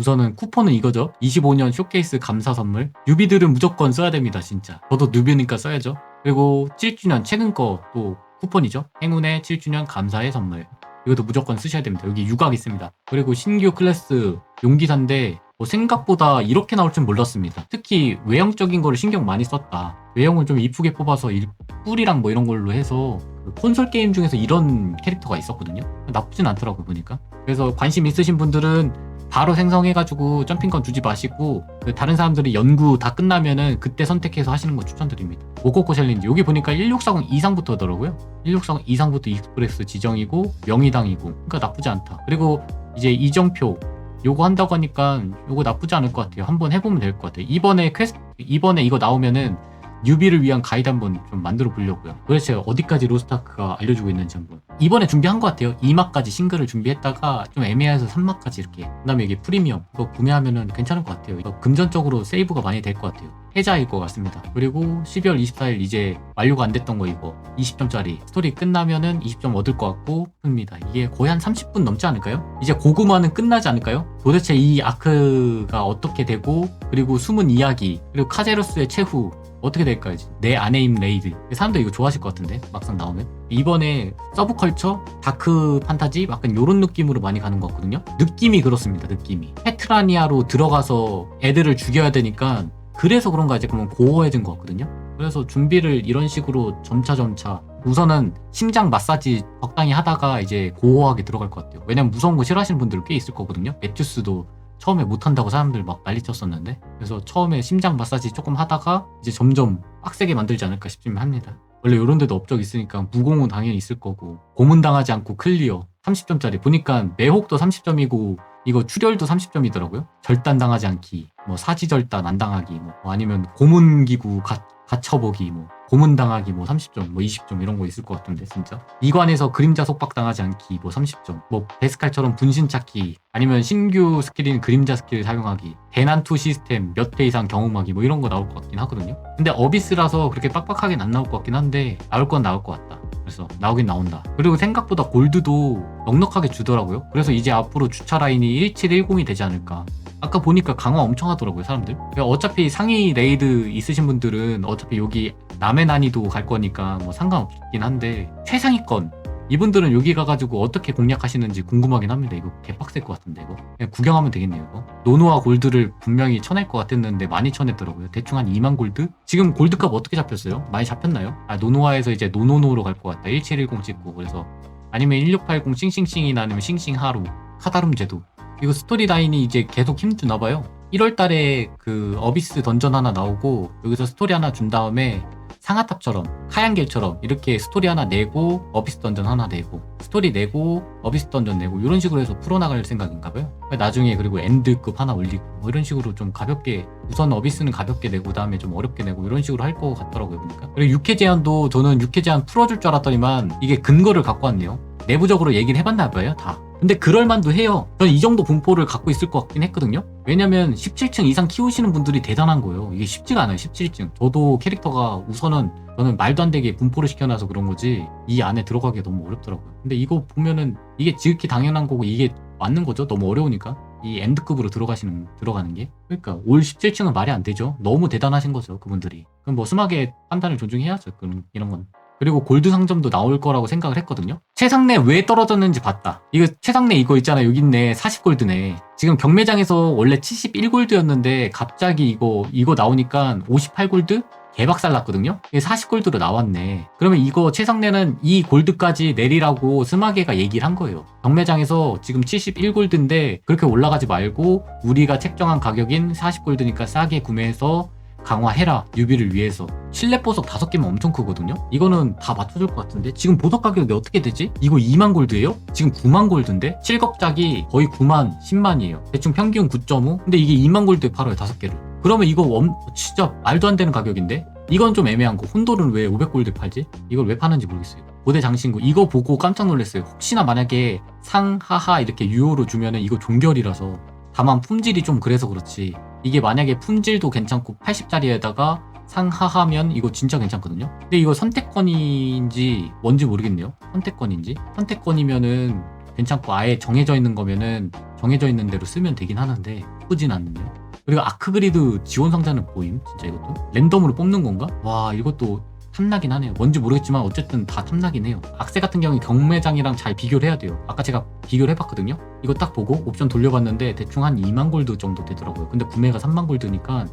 우선은 쿠폰은 이거죠. 25년 쇼케이스 감사 선물. 뉴비들은 무조건 써야 됩니다, 진짜. 저도 뉴비니까 써야죠. 그리고 7주년 최근 거 또 쿠폰이죠. 행운의 7주년 감사의 선물. 이것도 무조건 쓰셔야 됩니다. 여기 유각 있습니다. 그리고 신규 클래스 용기사인데 뭐 생각보다 이렇게 나올 줄 몰랐습니다. 특히 외형적인 거를 신경 많이 썼다. 외형을 좀 이쁘게 뽑아서 일- 뿔이랑 뭐 이런 걸로 해서 그 콘솔 게임 중에서 이런 캐릭터가 있었거든요. 나쁘진 않더라고요, 보니까. 그래서 관심 있으신 분들은 바로 생성해가지고 점핑건 주지 마시고 그 다른 사람들이 연구 다 끝나면은 그때 선택해서 하시는 거 추천드립니다. 오코코 챌린지 여기 보니까 1640 이상부터더라고요. 1640 이상부터 익스프레스 지정이고 명의당이고 그러니까 나쁘지 않다. 그리고 이제 이정표 요거 한다고 하니까 요거 나쁘지 않을 것 같아요. 한번 해보면 될 것 같아요. 이번에 퀘스트 이번에 이거 나오면은 뉴비를 위한 가이드 한번 좀 만들어 보려고요. 도대체 어디까지 로스타크가 알려주고 있는지 한번. 이번에 준비한 것 같아요. 2막까지 싱글을 준비했다가 좀 애매해서 3막까지 이렇게. 그 다음에 이게 프리미엄. 이거 구매하면은 괜찮을 것 같아요. 금전적으로 세이브가 많이 될 것 같아요. 해자일 것 같습니다. 그리고 12월 24일 이제 완료가 안 됐던 거 이거 20점짜리 스토리 끝나면은 20점 얻을 것 같고 흡니다. 이게 거의 한 30분 넘지 않을까요? 이제 고구마는 끝나지 않을까요? 도대체 이 아크가 어떻게 되고 그리고 숨은 이야기 그리고 카제로스의 최후 어떻게 될까요? 내 아내임 레이드. 사람들 이거 좋아하실 것 같은데 막상 나오면. 이번에 서브컬처 다크 판타지 약간 요런 느낌으로 많이 가는 것 같거든요. 느낌이 그렇습니다 느낌이. 페트라니아로 들어가서 애들을 죽여야 되니까 그래서 그런가 이제 그러면 고어해진 것 같거든요. 그래서 준비를 이런 식으로 점차 점차. 우선은 심장 마사지 적당히 하다가 이제 고어하게 들어갈 것 같아요. 왜냐면 무서운 거 싫어하시는 분들 꽤 있을 거거든요. 매튜스도 처음에 못한다고 사람들 막 난리 쳤었는데? 그래서 처음에 심장 마사지 조금 하다가 이제 점점 빡세게 만들지 않을까 싶으면 합니다. 원래 이런 데도 업적 있으니까 무공은 당연히 있을 거고 고문당하지 않고 클리어 30점짜리. 보니까 매혹도 30점이고 이거 출혈도 30점이더라고요. 절단 당하지 않기 뭐 사지절단 안 당하기 뭐 아니면 고문기구 가, 갇혀보기 뭐 고문당하기 뭐 30점 뭐 20점 이런 거 있을 것 같은데 진짜. 이관에서 그림자 속박당하지 않기 뭐 30점 뭐 베스칼처럼 분신 찾기 아니면 신규 스킬인 그림자 스킬 사용하기 대난투 시스템 몇 회 이상 경험하기 뭐 이런 거 나올 것 같긴 하거든요. 근데 어비스라서 그렇게 빡빡하긴 안 나올 것 같긴 한데 나올 건 나올 것 같다 그래서 나오긴 나온다. 그리고 생각보다 골드도 넉넉하게 주더라고요. 그래서 이제 앞으로 주차 라인이 1710이 되지 않을까. 아까 보니까 강화 엄청 하더라고요 사람들. 그러니까 어차피 상위 레이드 있으신 분들은 어차피 여기 남의 난이도 갈 거니까 뭐 상관없긴 한데 최상위권 이분들은 여기 가가지고 어떻게 공략하시는지 궁금하긴 합니다 이거 개빡셀 것 같은데 이거 그냥 구경하면 되겠네요 이거 노노와 골드를 분명히 쳐낼 것 같았는데 많이 쳐냈더라고요 대충 한 2만 골드? 지금 골드값 어떻게 잡혔어요? 많이 잡혔나요? 아 노노아에서 이제 노노노로 갈 것 같다 1710 찍고 그래서 아니면 1680 싱싱싱이나 아니면 싱싱하루 카다름 제도 이거 스토리 라인이 이제 계속 힘주나 봐요. 1월 달에 그 어비스 던전 하나 나오고 여기서 스토리 하나 준 다음에 상하탑처럼 카양길처럼 이렇게 스토리 하나 내고 어비스 던전 하나 내고 스토리 내고 어비스 던전 내고 이런 식으로 해서 풀어나갈 생각인가 봐요. 나중에 그리고 엔드급 하나 올리고 뭐 이런 식으로 좀 가볍게 우선 어비스는 가볍게 내고 그다음에 좀 어렵게 내고 이런 식으로 할 것 같더라고요 보니까. 그리고 6회 제한도 저는 6회 제한 풀어줄 줄 알았더니만 이게 근거를 갖고 왔네요. 내부적으로 얘기를 해봤나 봐요 다. 근데 그럴만도 해요. 저는 이 정도 분포를 갖고 있을 것 같긴 했거든요. 왜냐면 17층 이상 키우시는 분들이 대단한 거예요. 이게 쉽지가 않아요. 17층. 저도 캐릭터가 우선은 저는 말도 안 되게 분포를 시켜놔서 그런 거지 이 안에 들어가기 너무 어렵더라고요. 근데 이거 보면은 이게 지극히 당연한 거고 이게 맞는 거죠. 너무 어려우니까. 이 엔드급으로 들어가시는 들어가는 게 그러니까 올 17층은 말이 안 되죠. 너무 대단하신 거죠 그분들이. 그럼 뭐 스마게 판단을 존중해야죠. 그런 이런 건. 그리고 골드 상점도 나올 거라고 생각을 했거든요. 최상내 왜 떨어졌는지 봤다. 이거 최상내 이거 있잖아. 여기 있네. 40골드네. 지금 경매장에서 원래 71골드였는데 갑자기 이거 이거 나오니까 58골드? 개박살 났거든요. 이게 40골드로 나왔네. 그러면 이거 최상내는 이 골드까지 내리라고 스마게가 얘기를 한 거예요. 경매장에서 지금 71골드인데 그렇게 올라가지 말고 우리가 책정한 가격인 40골드니까 싸게 구매해서 강화해라 뉴비를 위해서. 실내 보석 5개면 엄청 크거든요? 이거는 다 맞춰줄 것 같은데? 지금 보석 가격이 어떻게 되지? 이거 2만 골드예요? 지금 9만 골드인데? 7겁작이 거의 9만 10만이에요. 대충 평균 9.5 근데 이게 2만 골드에 팔아요 5개를. 그러면 이거 엄, 진짜 말도 안 되는 가격인데? 이건 좀 애매한 거. 혼돌은 왜 500골드 팔지? 이걸 왜 파는지 모르겠어요. 고대 장신구. 이거 보고 깜짝 놀랐어요. 혹시나 만약에 상하하 이렇게 유효로 주면은 이거 종결이라서 다만 품질이 좀 그래서 그렇지 이게 만약에 품질도 괜찮고 80짜리에다가 상하하면 이거 진짜 괜찮거든요? 근데 이거 선택권인지 뭔지 모르겠네요. 선택권인지? 선택권이면은 괜찮고 아예 정해져 있는 거면은 정해져 있는 대로 쓰면 되긴 하는데 예쁘진 않네요. 그리고 아크그리드 지원 상자는 보임? 진짜 이것도? 랜덤으로 뽑는 건가? 와 이것도 탐나긴 하네요. 뭔지 모르겠지만 어쨌든 다 탐나긴 해요. 악세 같은 경우는 경매장이랑 잘 비교를 해야 돼요. 아까 제가 비교를 해봤거든요. 이거 딱 보고 옵션 돌려봤는데 대충 한 2만 골드 정도 되더라고요. 근데 구매가 3만 골드니까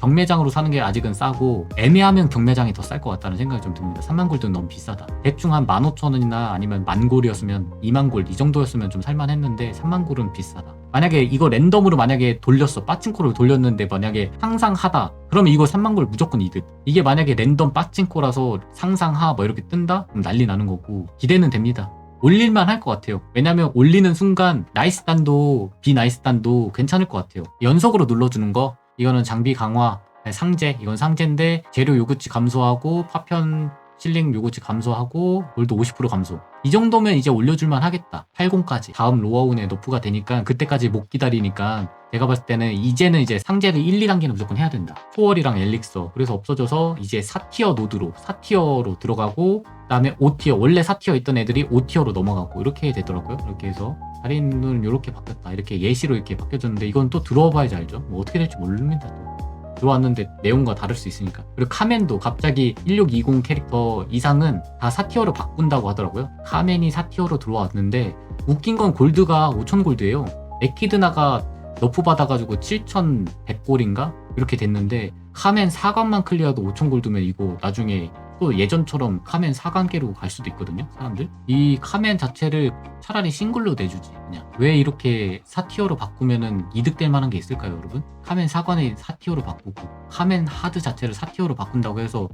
경매장으로 사는 게 아직은 싸고 애매하면 경매장이 더 쌀 것 같다는 생각이 좀 듭니다. 3만 골드는 너무 비싸다. 대충 한 15,000원이나 아니면 만 골이었으면 2만 골 이 정도였으면 좀 살만했는데 3만 골은 비싸다. 만약에 이거 랜덤으로 만약에 돌렸어. 빠친코를 돌렸는데 만약에 상상하다. 그러면 이거 3만 골 무조건 이득. 이게 만약에 랜덤 빠친코라서 상상하 뭐 이렇게 뜬다? 그럼 난리 나는 거고. 기대는 됩니다. 올릴만 할 것 같아요. 왜냐면 올리는 순간 나이스 단도 비나이스 단도 괜찮을 것 같아요. 연속으로 눌러주는 거. 이거는 장비 강화 아니, 상제. 이건 상제인데 재료 요구치 감소하고 파편 실링 요구치 감소하고 골드 50% 감소. 이 정도면 이제 올려줄만 하겠다. 80까지. 다음 로아운에 너프가 되니까 그때까지 못 기다리니까 제가 봤을 때는 이제는 이제 상제를 1, 2단계는 무조건 해야 된다. 초월이랑 엘릭서. 그래서 없어져서 이제 4티어 노드로 4티어로 들어가고 그 다음에 5티어. 원래 4티어 있던 애들이 5티어로 넘어가고 이렇게 되더라고요. 이렇게 해서 할인은 이렇게 바뀌었다. 이렇게 예시로 이렇게 바뀌어졌는데 이건 또 들어와 봐야지 알죠? 뭐 어떻게 될지 모릅니다 또 들어왔는데 내용과 다를 수 있으니까. 그리고 카멘도 갑자기 1620 캐릭터 이상은 다 4티어로 바꾼다고 하더라고요. 카멘이 4티어로 들어왔는데 웃긴 건 골드가 5000 골드예요. 에키드나가 너프 받아가지고 7100골인가? 이렇게 됐는데 카멘 4관만 클리어도 5000 골드면 이거 나중에 또 예전처럼 카멘 4관계로 갈 수도 있거든요 사람들 이 카멘 자체를 차라리 싱글로 내주지 그냥 왜 이렇게 4티어로 바꾸면은 이득될 만한 게 있을까요 여러분? 카멘 4관에 4티어로 바꾸고 카멘 하드 자체를 4티어로 바꾼다고 해서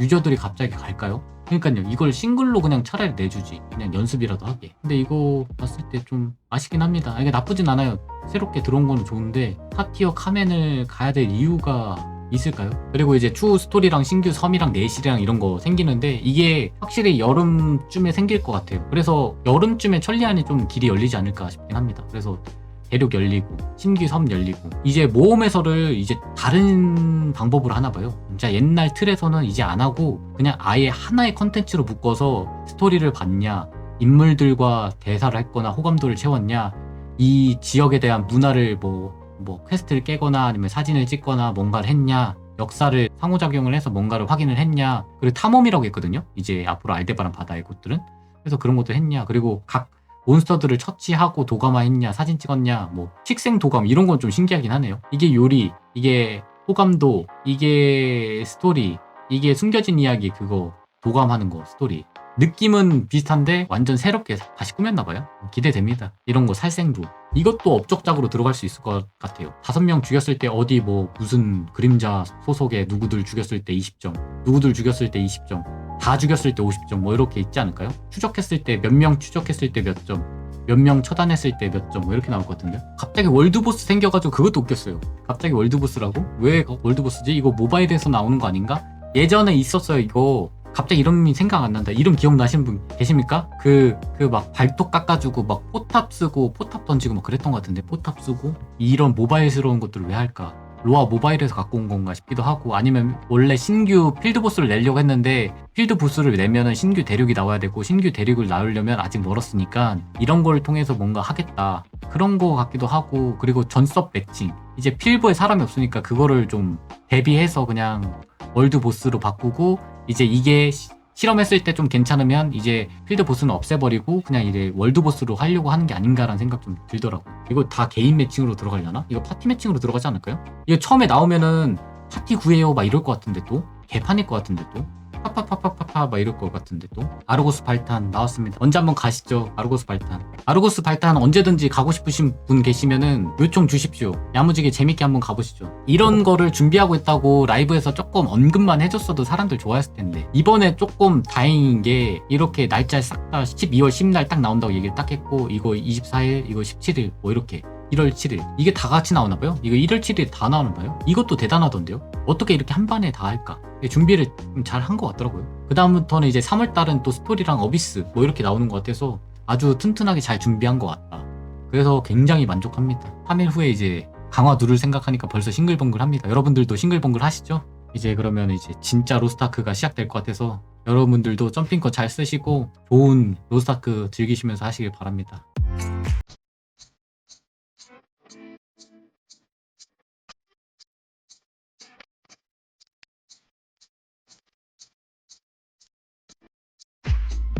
유저들이 갑자기 갈까요? 그러니까요 이걸 싱글로 그냥 차라리 내주지 그냥 연습이라도 하게 근데 이거 봤을 때 좀 아쉽긴 합니다 이게 나쁘진 않아요 새롭게 들어온 거는 좋은데 4티어 카멘을 가야 될 이유가 있을까요? 그리고 이제 추후 스토리랑 신규 섬이랑 내실이랑 이런 거 생기는데 이게 확실히 여름쯤에 생길 것 같아요. 그래서 여름쯤에 천리안이 좀 길이 열리지 않을까 싶긴 합니다. 그래서 대륙 열리고 신규 섬 열리고. 이제 모험에서를 이제 다른 방법으로 하나 봐요. 진짜 옛날 틀에서는 이제 안 하고 그냥 아예 하나의 컨텐츠로 묶어서 스토리를 봤냐 인물들과 대사를 했거나 호감도를 채웠냐 이 지역에 대한 문화를 뭐 뭐 퀘스트를 깨거나 아니면 사진을 찍거나 뭔가를 했냐 역사를 상호작용을 해서 뭔가를 확인을 했냐. 그리고 탐험이라고 했거든요. 이제 앞으로 알데바란 바다의 곳들은. 그래서 그런 것도 했냐. 그리고 각 몬스터들을 처치하고 도감화 했냐 사진 찍었냐 뭐 식생 도감 이런 건 좀 신기하긴 하네요. 이게 요리 이게 호감도 이게 스토리 이게 숨겨진 이야기 그거 도감하는 거 스토리 느낌은 비슷한데 완전 새롭게 다시 꾸몄나 봐요. 기대됩니다. 이런 거 살생도. 이것도 업적작으로 들어갈 수 있을 것 같아요. 다섯 명 죽였을 때 어디 뭐 무슨 그림자 소속의 누구들 죽였을 때 20점, 누구들 죽였을 때 20점, 다 죽였을 때 50점 뭐 이렇게 있지 않을까요? 추적했을 때 몇 명 추적했을 때 몇 점, 몇 명 처단했을 때 몇 점 뭐 이렇게 나올 것 같은데 갑자기 월드보스 생겨가지고 그것도 웃겼어요. 갑자기 월드보스라고? 왜 월드보스지? 이거 모바일에서 나오는 거 아닌가? 예전에 있었어요 이거 갑자기 이름이 생각 안 난다. 이름 기억나시는 분 계십니까? 그, 그 막 발톱 깎아주고 막 포탑 쓰고 포탑 던지고 막 그랬던 것 같은데 포탑 쓰고 이런 모바일스러운 것들을 왜 할까? 로아 모바일에서 갖고 온 건가 싶기도 하고 아니면 원래 신규 필드 보스를 내려고 했는데 필드 보스를 내면은 신규 대륙이 나와야 되고 신규 대륙을 나오려면 아직 멀었으니까 이런 걸 통해서 뭔가 하겠다 그런 거 같기도 하고 그리고 전섭 매칭 이제 필보에 사람이 없으니까 그거를 좀 대비해서 그냥 월드 보스로 바꾸고 이제 이게 시- 실험했을 때 좀 괜찮으면 이제 필드 보스는 없애버리고 그냥 이제 월드 보스로 하려고 하는 게 아닌가라는 생각 좀 들더라고. 이거 다 개인 매칭으로 들어가려나? 이거 파티 매칭으로 들어가지 않을까요? 이거 처음에 나오면은 파티 구해요 막 이럴 것 같은데 또 개판일 것 같은데 또 파파파파파파 막 이럴 것 같은데 또 아르고스 발탄 나왔습니다. 언제 한번 가시죠 아르고스 발탄. 아르고스 발탄 언제든지 가고 싶으신 분 계시면은 요청 주십시오. 야무지게 재밌게 한번 가보시죠. 이런 거를 준비하고 있다고 라이브에서 조금 언급만 해줬어도 사람들 좋아했을 텐데 이번에 조금 다행인 게 이렇게 날짜 싹 다 12월 10일 딱 나온다고 얘기를 딱 했고 이거 24일 이거 17일 뭐 이렇게 1월 7일 이게 다 같이 나오나 봐요? 이거 1월 7일 다 나오나 봐요? 이것도 대단하던데요? 어떻게 이렇게 한 반에 다 할까? 준비를 잘 한 것 같더라고요. 그 다음부터는 이제 3월 달은 또 스토리랑 어비스 뭐 이렇게 나오는 것 같아서 아주 튼튼하게 잘 준비한 것 같다. 그래서 굉장히 만족합니다. 3일 후에 이제 강화 누를 생각하니까 벌써 싱글벙글 합니다. 여러분들도 싱글벙글 하시죠? 이제 그러면 이제 진짜 로스타크가 시작될 것 같아서 여러분들도 점핑컷 잘 쓰시고 좋은 로스타크 즐기시면서 하시길 바랍니다.